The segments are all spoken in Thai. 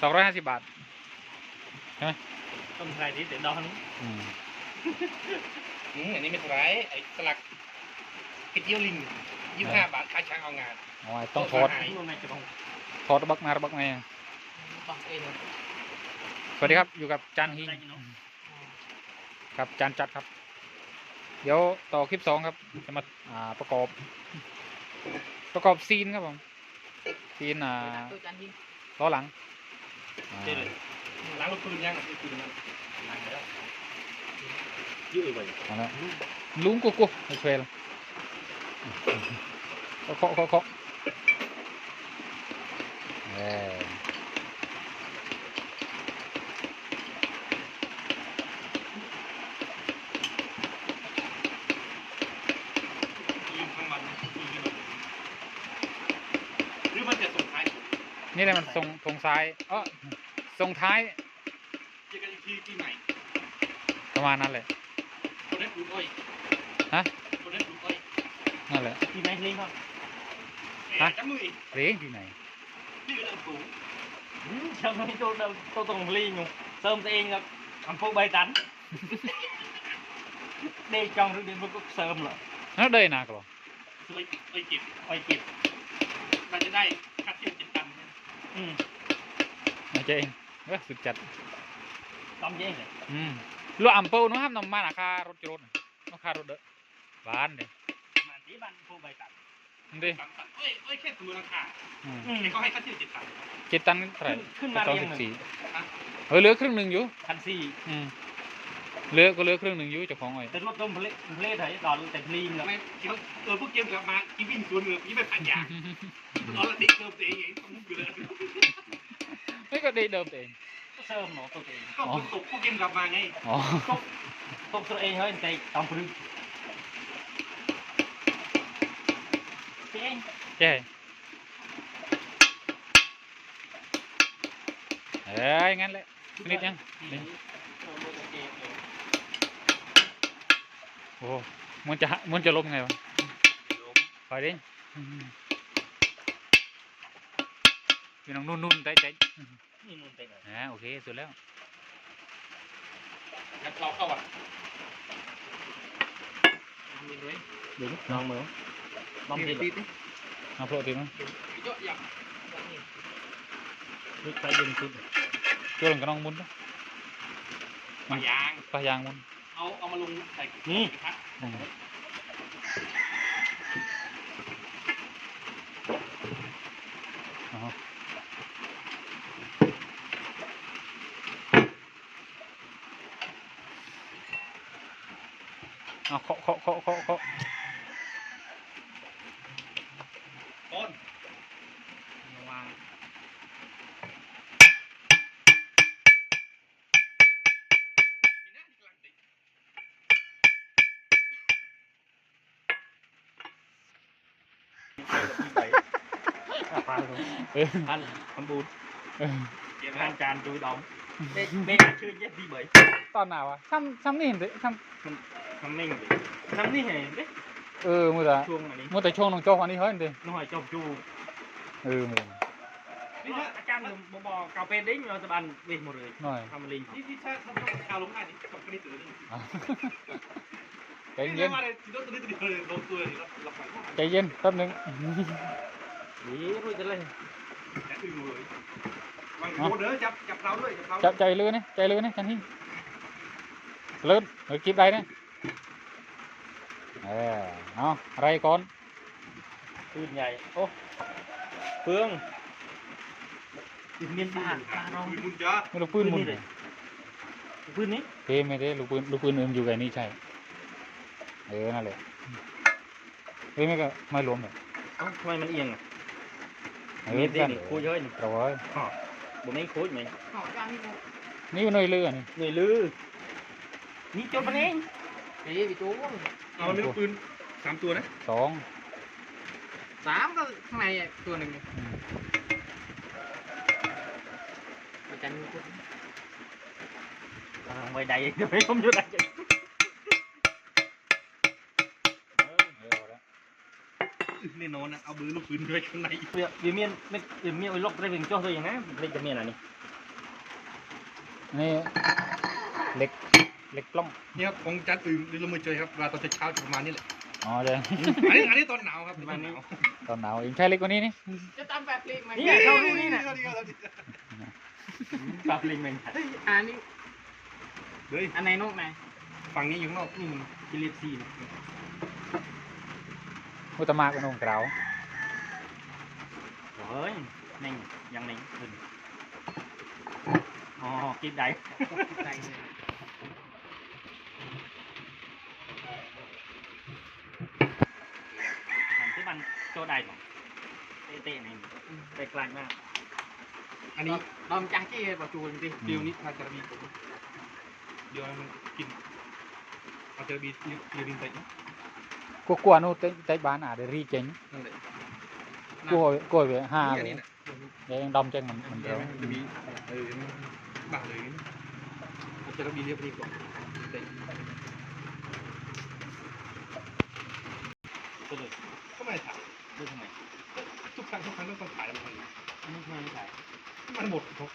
สองร้อยห้าสิบบาทต้นไทรที่เสียดอนอืมอืมอันนี้ไม่เท่าไหรไอ้สลักกระเจียวลิงยี่สิบห้าบาทค่าช้างเอางานเอาไว้ต้องถอดที่ว่าไม่จะต้องถอดบักมาบักมาต้องเองสวัสดีครับอยู่กับจานฮิงได้เนาะครับจานจัดครับ เดี๋ยวต่อคลิปสองครับ จะมาอ่าประกอบ ประกอบซีนครับผมซีนอ่าตัวจันยิงล้อหลังอ่า เจ๊เลยล้างรถปืนยังรถปืนมันล้างแล้วยืดไปเอาละลุงกุ๊กกุ๊กไม่เฟลเคาะเคาะเคาะเออ ยิงทั้งวันยิงทั้งวันหรือมันจะส่งท้าย นี่แหละมันทรงทรงซ้ายเออทรงท้ายเจอกันอีกทีปีใหม่ประมาณนั้นแหละคนนั้นปลูกอ้อยฮะคนนั้นปลูกอ้อยนั่นแหละที่ไหนลิงครับฮะจับมืออีกเรียงที่ไหนนี่ก็เริ่มปลูกช่างไม่ตัวตัวตรงลิงอยู่เติมตัวเองครับทำพวกใบตันเด็กจังหรือเด็กมันก็เสริมเหรอนั่นเดินหนักเหรออ้อยอ้อยเก็บไปเก็บมันจะได้ค่าเที่ยวเจ็ดตัน อืมไม่ใช่เองเออสุดจัด ต้มเยังเลยอืมลูกอัมเปิลนู้นห้ามนำมาราคารถจรถราคารถเด้อบ้านเด้มาที่บ้านพวกใบตันนี่ดิตันตันอ้อยอ้อยแค่ตัวราคาอืมอืมแต่ก็ให้ค่าเที่ยวเจ็ดตันเจ็ดตันเท่าไหร่ขึ้นมาสองเรียสิงบหนึ่งสี่เออเหลือครึ่งหนึ่งอยู่ พันสี่อืม เหลือก็เหลือครึ่งหนึ่งอยู่เจ้าของไอ้แต่รถต้มเพลเพลไทยตอนแต่ลิงแล้วไม่คิดว่าเออพวกเกมกลับมาอีวิ่งสวนเมืองยี่ไปพันยางเอาละดิเติมตัวเองเองต้องมุกอยู่เลยไม่ก็ได้เดิมเองก็เสริมเนาะตัวเองก็ฝนตกพวกเกมกลับมาไงอ๋อตกตัวเองเฮ้ยแต่ต้องพรึงเจ๊งใช่เอ้ยงั้นแหละนิดยังนี่ โอ้โหมันจะมันจะล้มไงวะไปดิอืมพี่น้องนุ่นๆใจใจนี่นู่นไปไหนอ่าโอเคสุดแล้วงั้นเราเข้าอะดึงลองมือลองตีดิตีตีเอาโปรตีนมั้ยเยอะอย่างลึกไปดึงขึ้นช่วยลงกระน้อ เอาเอามาลงใส่อืมอ๋อเอาเคาะเคาะเคาะเคาะเคาะ พันเออพันทำบูดเออเก็บพันะนจานดูดอมเด็กเด็กชื่อเย็ดดีเบยตอนหนาวะซ้ำซ้ำนี่เห็นดิซ้ทำนิ่งเลยทำนี่เห็นเด็กำเออมือแต่ช่วงอันนี้มือแต่ช่วงน้องโจ้อันนี้เฮ้ยดิน้อยจบจูเออมือนี่ถ้าอาจารย์บบอกเกาเป็นดิ้งเราจะบันเวทหมดเลยหน่อยทำลิงนี่ที่ถ้าถ้าข้าวลงได้นี่กับกระดิ่งตัวนี้อะ ใจนี่เย็นมาเลยที่ตัวนี้ตัวนี้ลงตัวเลยเราไปใจเย็นแป๊บนึงนี่รู้จะเล่นแต่อึ้งเลยวางโดเด้อจับจับเราด้วยจับเราจับใจเลือนี่ใจเลือนี่กันที่เลื่อนเออกิบได้เนี่ยเออเอาอะไรก่อนปืนใหญ่โอ้เฟืองเมียนบ้านบ้านเราคุยมุนจ้าไม่รู้ปืนมุนปืนนี่เลยปืนนี้เทไม่ได้ลูกปืนลูกปืนอื่นอยู่กับนี่ใช่ เออนั่นแหละเฮ้ยไม่ก็ไม่รวมเลยเอ้าทำไมมันเอียงอะเออมีดสั้นนี่คุยเยอะนี่ร้อยบ่ไม่คุยไหมนี่หน่อยเลือนี่หน่วยลือนี่จดมันเองเฮ้ยพี่จูนเอาเนื้อปืนสามตัวนะสองสามก็ข้างในอะตัวหนึ่งเนี่ยอืมอาจารย์มีคนอ่าไว้ใดเดี๋ยวผมอยู่ใด แน่นอนนะเอามือลูกปืนด้วยข้างในเดี๋ยวเดี๋ยวเมียนไม่เดี๋ยวเมียนไอ้ล็อกได้เป็นเจ้าตัวอย่างนะเป็นจะเมียนอะไรนี่นี่เหล็กเหล็กปล้องนี่ครับของจันอื่นหรือละมือเจอครับเวลาตอนเช้าๆจะประมาณนี้แหละอ๋อเลยอันนี้อันนี้ตอนหนาวครับตอนหนาวตอนหนาวเองใช่เล็กกว่านี้นี่จะตามแบบเพลงไหมนี่ไงเข้ารูนี่น่ะนี่ครับปรับลิงก์มันเฮ้ยอันนี้เฮ้ยอันไหนนกไหนฝั่งนี้อยู่ข้างนอกนี่มันกิเลสซีนะ อุตมากเป็นองค์เกล้าเฮ้ยนิ่งยังนิ่งขึ้นอ๋อกินได้ใส่เลยมันที่มันโจได้หรอเตะๆนี่ไปกลางมาก อันนี้ลองจังกี้บอกจูนดิเดียวนี้ทาจาระบีผมเดี๋ยวมันกินเอาจาระบีเรียนไปกูกลัวนู่นเต้เต้บ้านอาจจะรีเจ๋งนั่นแหละกลัวกลัวไปห้าอันเลนี้ยนะเดี๋ยวยังดอมเจ๋งมันมันเดี๋เดียยววมันจะ มีเออบ้าเลยเอาจาระบีเรียบรีบก่อนเตะก็เลยก็ไม่ถ่ายดูทำไมทุกครั้งทุกครั้งต้องถ่ายแล้วมันอันนี้ทำไมไม่ถ่ายมันหมดครับ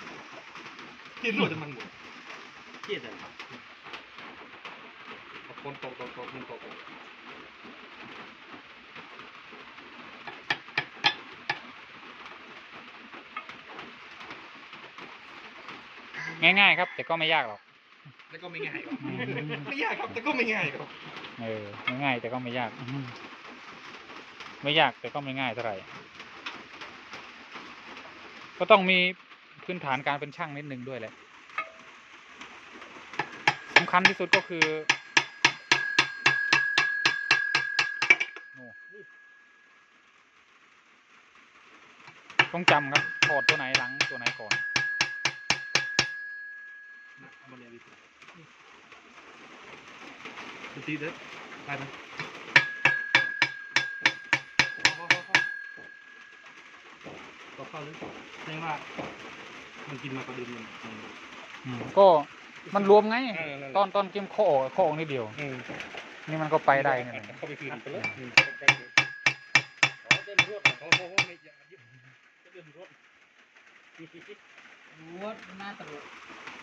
กินหมดจนมันหมดเครียดเลยคนตกตกตกมันตก ง่ายๆครับ แต่ก็ไม่ยากหรอกแล้วก็ไม่ง่ายหรอกไม่ยากครับแต่ก็ไม่ง่ายครับเออไม่ง่ายแต่ก็ไม่ยาก ไม่ยากแต่ก็ไม่ง่ายเท่าไหร่ก็ต้องมีพื้นฐานการเป็นช่างนิดนึงด้วยแหละสำคัญที่สุดก็คือโอ้ต้องจำครับถอดตัวไหนหลังตัวไหนก่อน เอามาเรียนดีกว่าดูตีเด้อได้ไหมพอพอพอพอเข้าเลยแสดงว่า มันกินมากกว่าเดิมมันอืมก็มันรวมไงเออนั่นแหละตอนตอนเกมโคออกโคออกนิดเดียว อืมนี่มันก็ไปได้นี่แหละเข้าไปคืนไปเลยอืมอ๋อเต้นรวดโอ้โหไม่อยากยึดเต้นรวดวัดหน้าตลกจำกับรถ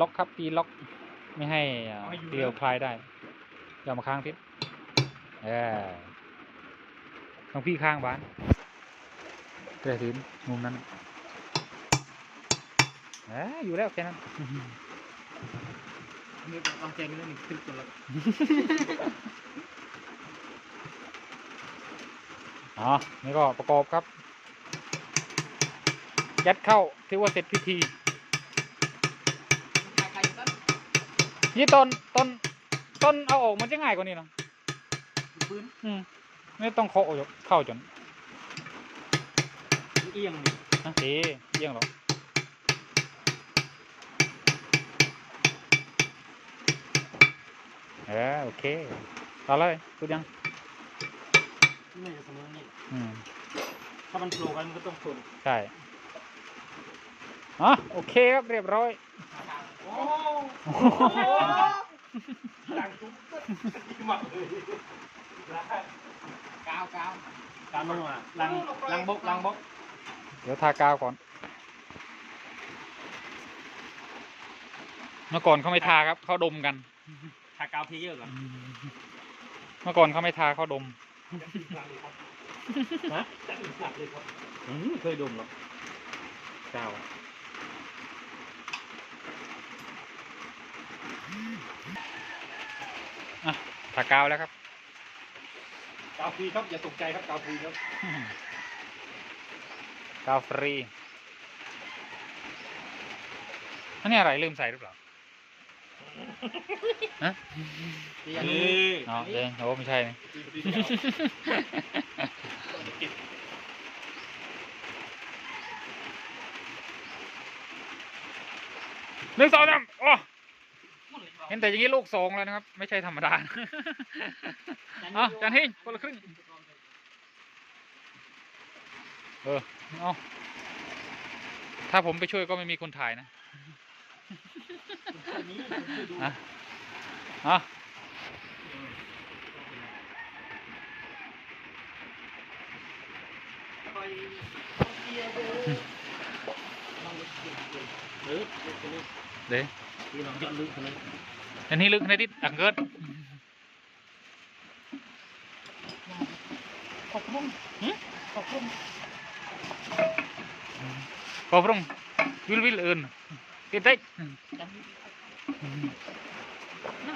ล็อกครับตีล็อกไม่ให้อ่าเกลียวคลายได้อย่ามาค้างทิศเออต้องพี่ข้างบ้านเกระถินมุมนั้นเอออยู่แล้วแค่นั้นนี่ลองแจงเรื่องหนึ่งขึ้นตัวละ อ๋อนี่ก็ประกอบครับยัดเข้าถือว่าเสร็จพิธีใครใครต้นนี่ต้นต้นต้นเอาออกมันจะง่ายกว่านี้เนอะปืนอืมไม่ต้องเคาะออกเข้าจนเอียงนี่นะเอ๊ะเยี่ยงหรอกเออโอเคต่อเลยสุดยัง ไม่จะเสมอนี่อืมถ้ามันโผล่กันมันก็ต้องชนใช่อ๋อโอเคครับเรียบร้อยโอ้ดังจุ๊บที่มาเลยกาวกาวตามมันมาลังลังบกลังบกเดี๋ยวทากาวก่อน เมื่อก่อนเขาไม่ทาครับเขาดมกัน ทากาวเพเยอร์ก่อน เมื่อก่อนเขาไม่ทาเขาดม ฮะอืมเคยดมหรอกกาวทากาวแล้วครับ กาวคุยครับอย่าตกใจครับกาวคุยครับกาวฟรีอันนี้อะไรลืมใส่หรือเปล่า เรียนนี่อ๋อเดี๋ยวโอ้ไม่ใช่นี่หนึ่งสองสามโอ้เห็นแต่อย่างนี้ลูกสองแล้วนะครับ ไม่ใช่ธรรมดาเอ้าจานหิ้งคนละครึ่งเออเอาถ้าผมไปช่วยก็ไม่มีคนถ่ายนะ อะอะอยเกียร์เด้อลองเออเด็กคนนี้เด้ที่ลองยึดลึกคนนี้อันนี้ลึกในทิศอังเกิดขอบคุณขอบคุณก็พรุ่งวิลวิลเอิน ติดได้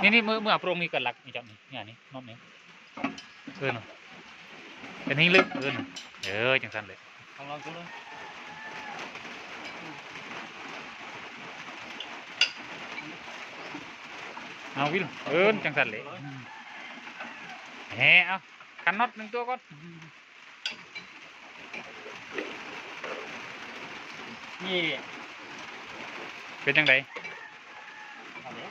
นี่นี่มือมืออับโรงมีกันหลักนี่จับนี่เนี่ยนี่นอบนี้เอินอันนี้ลึกเอินเออจังสันเลยลองลองดูเลยเอาวิลเอินจังสันเลยแหมเอากันน็อตหนึ่งตัวก่อนนี่ เป็นจังไดเอาเลย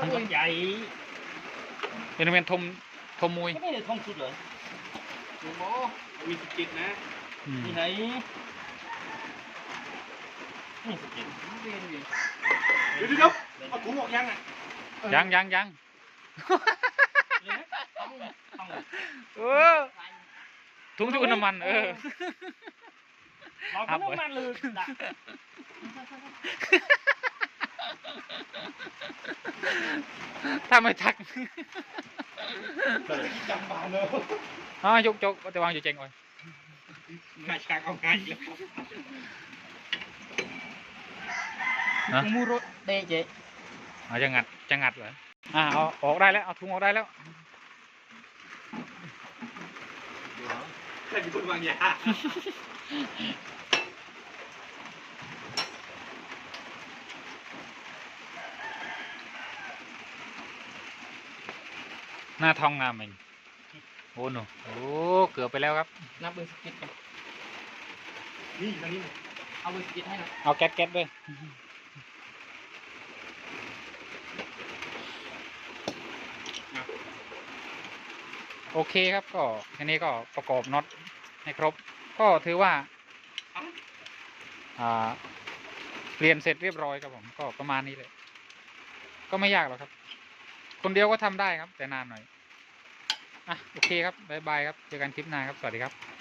มันใหญ่เป็นเมนทมทมมวยไม่ได้ท่องสุดเลยโอ้โหมีสกิดนะอืมที่ไหนนี่สกิลเรียนอยู่เดี๋ยวเดี๋ยวเอาถุงออกยังอะยังยังยังต้องต้อง เออถุงที่อุณน้ำมันเออเราก็ต้องมันเลยนะถ้าไม่ทักจำบานเลยอ๋อยกจกแต่วางอยู่เจงไว้ง่ายชากเอาง่ายแล้วฮะมูรถเดเจเอาจะงัดจะงัดเหรออ่าเอาออกได้แล้วเอาถุงออกได้แล้ว ครเป็นคนวางยาหน้าทองงามเองโอ้หนูโอ้เกือบไปแล้วครับ นับเบอร์สกิดกันนี่ตรงนี้เอาเบอร์สกิดให้หน่อยเอาแก๊สแก๊สด้วยโอเคครับก็แค่นี้ก็ประกอบน็อต ให้ครบ ก็ถือว่าเรียนเสร็จเรียบร้อยครับผมก็ประมาณนี้เลย ก็ไม่ยากหรอกครับ คนเดียวก็ทำได้ครับ แต่นานหน่อยอะโอเคครับบายบายครับเจอกันคลิปหน้าครับสวัสดีครับ